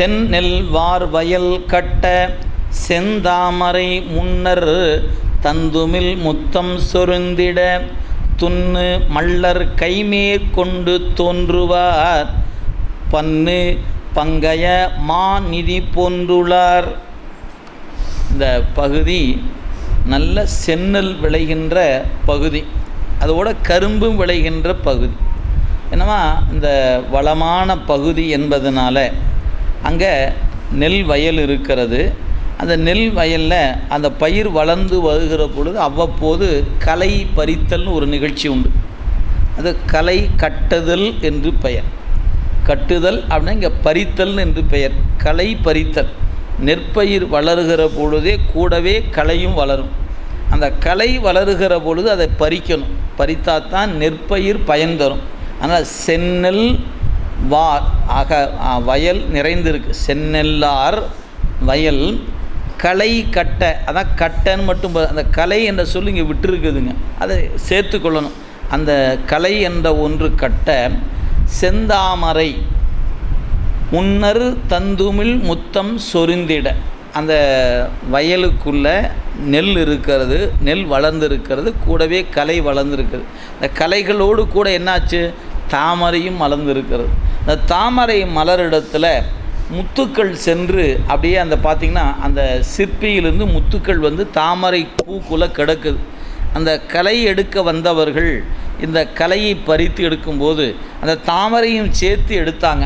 செந்நெல் வார்வயல் கட்ட செந்தாமரை முன்னர் தந்துமில் முத்தம் சொருந்திட துன்னு மல்லர் கைமேற்கொண்டு தோன்றுவார். பன்னு பங்கய மாநிதி போன்றுள்ளார் இந்த பகுதி நல்ல செந்நெல் விளைகின்ற பகுதி. அதோட கரும்பும் விளைகின்ற பகுதி. என்னவா? இந்த வளமான பகுதி என்பதனால அங்கே நெல் வயல் இருக்கிறது. அந்த நெல் வயலில் அந்த பயிர் வளர்ந்து வருகிற பொழுது அவ்வப்போது களை பறித்தல்னு ஒரு நிகழ்ச்சி உண்டு. அது களை கட்டுதல் என்று பெயர். கட்டுதல் அப்படின்னா இங்கே பறித்தல் என்று பெயர். களை பறித்தல். நெற்பயிர் வளருகிற பொழுதே கூடவே களையும் வளரும். அந்த களை வளருகிற பொழுது அதை பறிக்கணும். பறித்தாத்தான் நெற்பயிர் பயன் தரும். ஆனால் செந்நெல் வார் ஆக வயல் நிறைந்திருக்கு. செந்நெல்லார் வயல் களை கட்டை அதான் கட்டைன்னு மட்டும் அந்த கலை என்ற சொல்லி இங்கே விட்டுருக்குதுங்க. அதை சேர்த்துக்கொள்ளணும் அந்த கலை என்ற ஒன்று கட்ட செந்தாமரை முன்னர் தந்துமிழ் முத்தம் சொரிந்திட. அந்த வயலுக்குள்ளே நெல் இருக்கிறது நெல் வளர்ந்துருக்கிறது கூடவே கலை வளர்ந்துருக்குது இந்த கலைகளோடு கூட என்னாச்சு? தாமரையும் வளர்ந்துருக்கிறது. இந்த தாமரை மலரிடத்தில் முத்துக்கள் சென்று அப்படியே அந்த பார்த்திங்கன்னா அந்த சிற்பியிலிருந்து முத்துக்கள் வந்து தாமரை பூக்குள்ளே கிடக்குது. அந்த கலை எடுக்க வந்தவர்கள் இந்த கலையை பறித்து எடுக்கும்போது அந்த தாமரையும் சேர்த்து எடுத்தாங்க.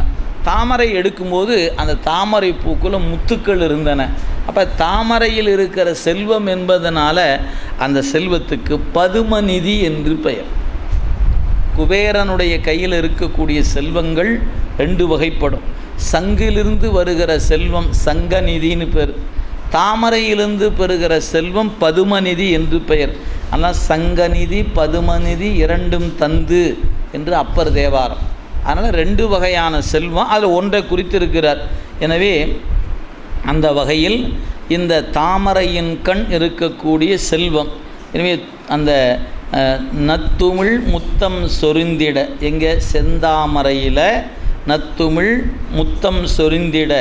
தாமரை எடுக்கும்போது அந்த தாமரை பூக்குள்ள முத்துக்கள் இருந்தன. அப்போ தாமரையில் இருக்கிற செல்வம் என்பதனால் அந்த செல்வத்துக்கு பதுமநிதி என்று பெயர். குபேரனுடைய கையில் இருக்கக்கூடிய செல்வங்கள் ரெண்டு வகைப்படும். சங்கிலிருந்து வருகிற செல்வம் சங்கநிதின்னு பேர். தாமரையிலிருந்து பெறுகிற செல்வம் பதுமநிதி என்று பெயர். ஆனால் சங்கநிதி பதுமநிதி இரண்டும் தந்து என்று அப்பர் தேவாரம். அதனால் ரெண்டு வகையான செல்வம் அதில் ஒன்றை குறித்திருக்கிறார். எனவே அந்த வகையில் இந்த தாமரையின் கண் இருக்கக்கூடிய செல்வம். எனவே அந்த நத்துமிழ் முத்தம் சொரிந்திட. எங்கே செந்தாமரையில் நத்துமிழ் முத்தம் சொரிந்திட.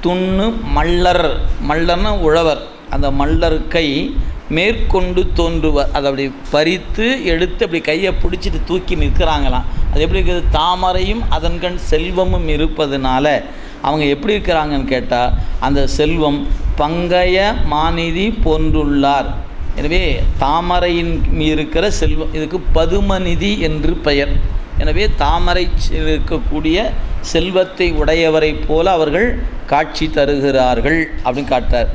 துண்ணு மல்லர் மல்லர்னு உழவர். அந்த மல்லர் கை மேற்கொண்டு தோன்றுவர் அதை அப்படி பறித்து எடுத்து அப்படி கையை பிடிச்சிட்டு தூக்கி நிற்கிறாங்களாம். அது எப்படி இருக்குது? தாமரையும் அதன்கண் செல்வமும் இருப்பதனால அவங்க எப்படி இருக்கிறாங்கன்னு கேட்டால் அந்த செல்வம் பங்கய மாநிதி போன்றுள்ளார். எனவே தாமரையின் இருக்கிற செல்வம் இதுக்கு பதுமநிதி என்று பெயர். எனவே தாமரை இருக்கக்கூடிய செல்வத்தை உடையவரைப் போல அவர்கள் காட்சி தருகிறார்கள் அப்படின்னு காட்டார்